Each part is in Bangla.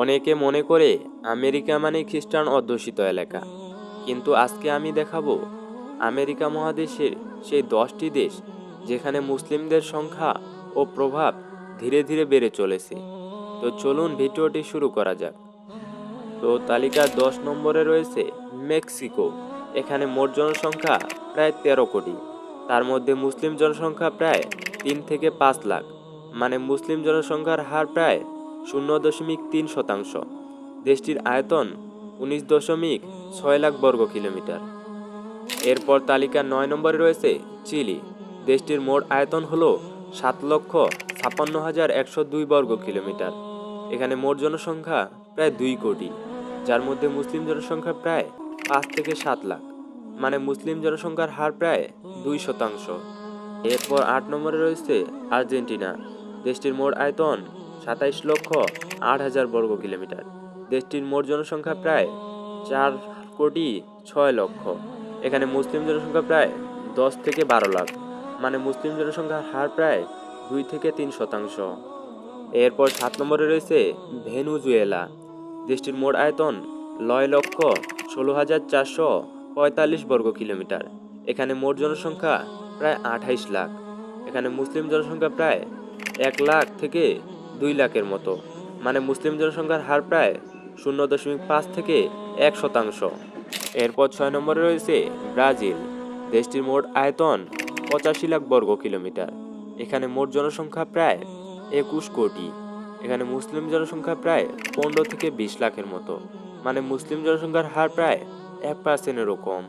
অনেকে মনে করে আমেরিকা মানে খ্রিস্টান অধ্যুষিত এলাকা। কিন্তু আজকে আমি দেখাবো আমেরিকা মহাদেশের সেই দশটি দেশ যেখানে মুসলিমদের সংখ্যা ও প্রভাব ধীরে ধীরে বেড়ে চলেছে। তো চলুন ভিডিওটি শুরু করা যাক। তো তালিকার দশ নম্বরে রয়েছে মেক্সিকো। এখানে মোট জনসংখ্যা প্রায় তেরো কোটি। তার মধ্যে মুসলিম জনসংখ্যা প্রায় তিন থেকে পাঁচ লাখ। মানে মুসলিম জনসংখ্যার হার প্রায় শূন্য দশমিক তিন শতাংশ। দেশটির আয়তন উনিশ দশমিক ছয় লাখ বর্গ কিলোমিটার। এরপর তালিকার নয় নম্বরে রয়েছে চিলি। দেশটির মোট আয়তন হল সাত লক্ষ ছাপ্পান্ন হাজার একশো দুই বর্গ কিলোমিটার। এখানে মোট জনসংখ্যা প্রায় দুই কোটি, যার মধ্যে মুসলিম জনসংখ্যা প্রায় পাঁচ থেকে সাত লাখ মানে মুসলিম জনসংখ্যার হার প্রায় দুই শতাংশ। এরপর আট নম্বরে রয়েছে আর্জেন্টিনা। দেশটির মোট আয়তন সাতাইশ লক্ষ আট হাজার বর্গ কিলোমিটার। দেশটির মোট জনসংখ্যা প্রায় চার কোটি ছয় লক্ষ। এখানে মুসলিম জনসংখ্যা প্রায় দশ থেকে বারো লাখ। মানে মুসলিম জনসংখ্যার হার প্রায় দুই থেকে তিন শতাংশ। এরপর সাত নম্বরে রয়েছে ভেনুজুয়েলা। দেশটির মোট আয়তন নয় লক্ষ ষোলো হাজার চারশো পঁয়তাল্লিশ বর্গ কিলোমিটার। এখানে মোট জনসংখ্যা প্রায় আঠাইশ লাখ। এখানে মুসলিম জনসংখ্যা প্রায় এক লাখ থেকে দুই লাখের মতো। মানে মুসলিম জনসংখ্যার হার প্রায় শূন্য দশমিক পাঁচ থেকে এক শতাংশ। এরপর ছয় নম্বরে রয়েছে ব্রাজিল। দেশটির মোট আয়তন পঁচাশি লাখ বর্গ কিলোমিটার। এখানে মোট জনসংখ্যা প্রায় একুশ কোটি। এখানে মুসলিম জনসংখ্যা প্রায় পনেরো থেকে বিশ লাখের মতো। মানে মুসলিম জনসংখ্যার হার প্রায় এক পার্সেন্টেরও কম।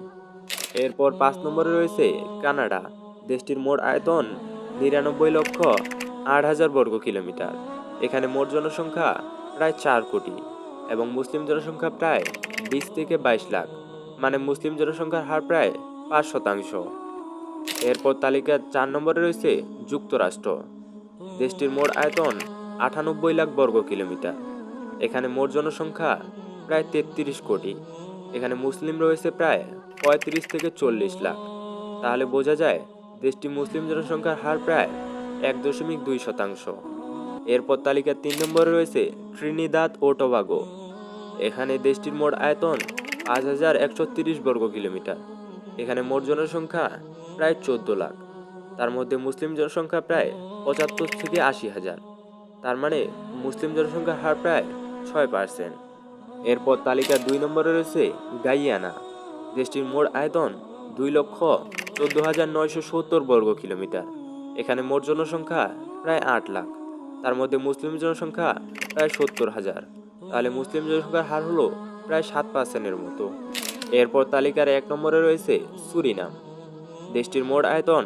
এরপর পাঁচ নম্বরে রয়েছে কানাডা। দেশটির মোট আয়তন নিরানব্বই লক্ষ আট হাজার বর্গ কিলোমিটার। এখানে মোট জনসংখ্যা প্রায় চার কোটি এবং মুসলিম জনসংখ্যা প্রায় বিশ থেকে বাইশ লাখ মানে মুসলিম জনসংখ্যার হার প্রায় পাঁচ শতাংশ। এরপর তালিকার চার নম্বরে রয়েছে যুক্তরাষ্ট্র। দেশটির মোট আয়তন আটানব্বই লাখ বর্গ কিলোমিটার। এখানে মোট জনসংখ্যা প্রায় তেত্রিশ কোটি। এখানে মুসলিম রয়েছে প্রায় পঁয়ত্রিশ থেকে চল্লিশ লাখ। তাহলে বোঝা যায় দেশটি মুসলিম জনসংখ্যার হার প্রায় এক দশমিক দুই শতাংশ। এরপর তালিকার তিন নম্বরে রয়েছে ট্রিনিদাদ ও টোবাগো। এখানে দেশটির মোট আয়তন পাঁচ হাজার একশো তিরিশ বর্গ কিলোমিটার। এখানে মোট জনসংখ্যা প্রায় চোদ্দ লাখ। তার মধ্যে মুসলিম জনসংখ্যা প্রায় পঁচাত্তর থেকে আশি হাজার। তার মানে মুসলিম জনসংখ্যার হার প্রায় ছয় পার্সেন্ট। এরপর তালিকার দুই নম্বরে রয়েছে গাইয়ানা। দেশটির মোট আয়তন দুই লক্ষ চোদ্দ হাজার নয়শো সত্তর বর্গ কিলোমিটার। এখানে মোট জনসংখ্যা প্রায় আট লাখ। তার মধ্যে মুসলিম জনসংখ্যা প্রায় সত্তর হাজার। তাহলে মুসলিম জনসংখ্যার হার হলো প্রায় সাত পার্সেন্টের মতো। এরপর তালিকার এক নম্বরে রয়েছে সুরিনাম। দেশটির মোট আয়তন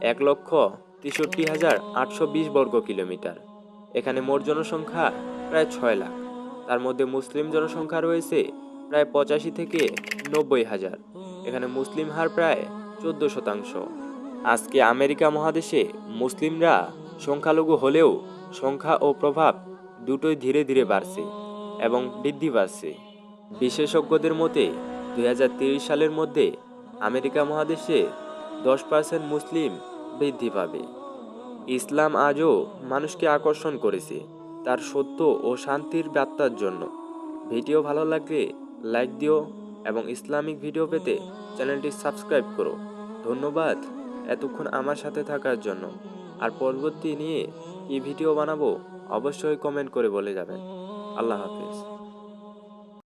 এক লক্ষ তেষট্টি হাজার আটশো বিশ বর্গ কিলোমিটার। এখানে মোট জনসংখ্যা প্রায় ছয় লাখ। তার মধ্যে মুসলিম জনসংখ্যা রয়েছে প্রায় পঁচাশি থেকে নব্বই হাজার। এখানে মুসলিম হার প্রায় চোদ্দ শতাংশ। আজকে আমেরিকা মহাদেশে মুসলিমরা সংখ্যালঘু হলেও সংখ্যা ও প্রভাব দুটোই ধীরে ধীরে বাড়ছে এবং বৃদ্ধি পাচ্ছে। বিশেষজ্ঞদের মতে, দুই হাজার তেইশ সালের মধ্যে আমেরিকা মহাদেশে দশ পার্সেন্ট মুসলিম বৃদ্ধি পাবে। ইসলাম আজও মানুষকে আকর্ষণ করেছে তার সত্য ও শান্তির বার্তার জন্য। ভিডিও ভালো লাগলে লাইক দিও এবং ইসলামিক ভিডিও পেতে চ্যানেলটি সাবস্ক্রাইব করো। ধন্যবাদ এতক্ষণ আমার সাথে থাকার জন্য। আর পরবর্তী নিয়ে কি ভিডিও বানাবো অবশ্যই কমেন্ট করে বলে যাবেন। আল্লাহ হাফিজ।